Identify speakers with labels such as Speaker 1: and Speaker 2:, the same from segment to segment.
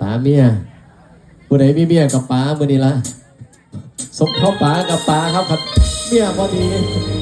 Speaker 1: ป๋าเมียผู้ไหนมีเมียกับป๋ามือนี่ละสมทบป๋ากับป๋าครับครับเมียพอดี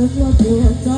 Speaker 2: จะ
Speaker 1: กลัวปวดใจ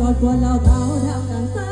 Speaker 1: กอดควรเราเบาทำดังซ้